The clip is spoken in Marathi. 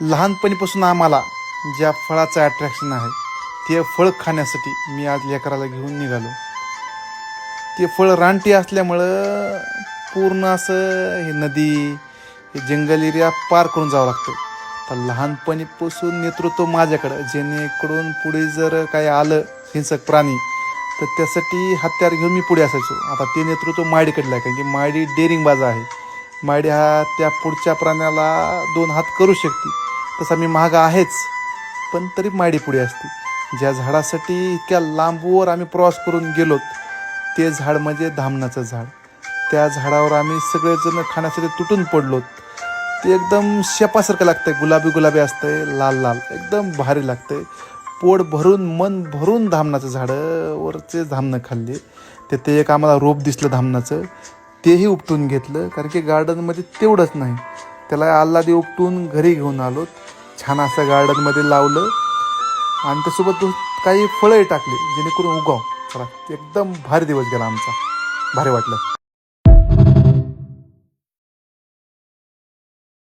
लहानपणीपासून आम्हाला ज्या फळाचं अट्रॅक्शन आहे ते फळ खाण्यासाठी मी आज लेकराला घेऊन निघालो. ते फळ रानटी असल्यामुळं पूर्ण असं हे नदी हे जंगल एरिया पार करून जावं लागतं. तर लहानपणीपासून नेतृत्व माझ्याकडं जेणेकडून पुढे जर काही आलं हिंसक प्राणी तर त्यासाठी हत्यार घेऊन मी पुढे असायचो. आता ते नेतृत्व माडीकडलं आहे कारण की माडी डेअरिंग बाजा आहे. माडी हा त्या पुढच्या प्राण्याला दोन हात करू शकते. तसा मी महागा आहेच. पण तरी माडी पुढे असते. ज्या झाडासाठी इतक्या लांबवर आम्ही प्रवास करून गेलो ते झाड म्हणजे धामणाचं झाड. त्या झाडावर आम्ही सगळेजण खाण्यासाठी तुटून पडलो ते एकदम शेपासारखं लागतंय गुलाबी गुलाबी असतंय लाल लाल एकदम भारी लागतंय. पोट भरून मन भरून धामणाचं झाडावरचे धामणं खाल्ले. ते ते एक आम्हाला रोप दिसलं धामणाचं. तेही उपटून घेतलं कारण की गार्डनमध्ये तेवढंच नाही. त्याला आल्हादी उपटून घरी घेऊन आलोत. छान असं गार्डनमध्ये लावलं. आणि त्यासोबत काही फळंही टाकली जेणेकरून उगाव. चला एकदम भारी दिवस गेला आमचा. भारी वाटलं.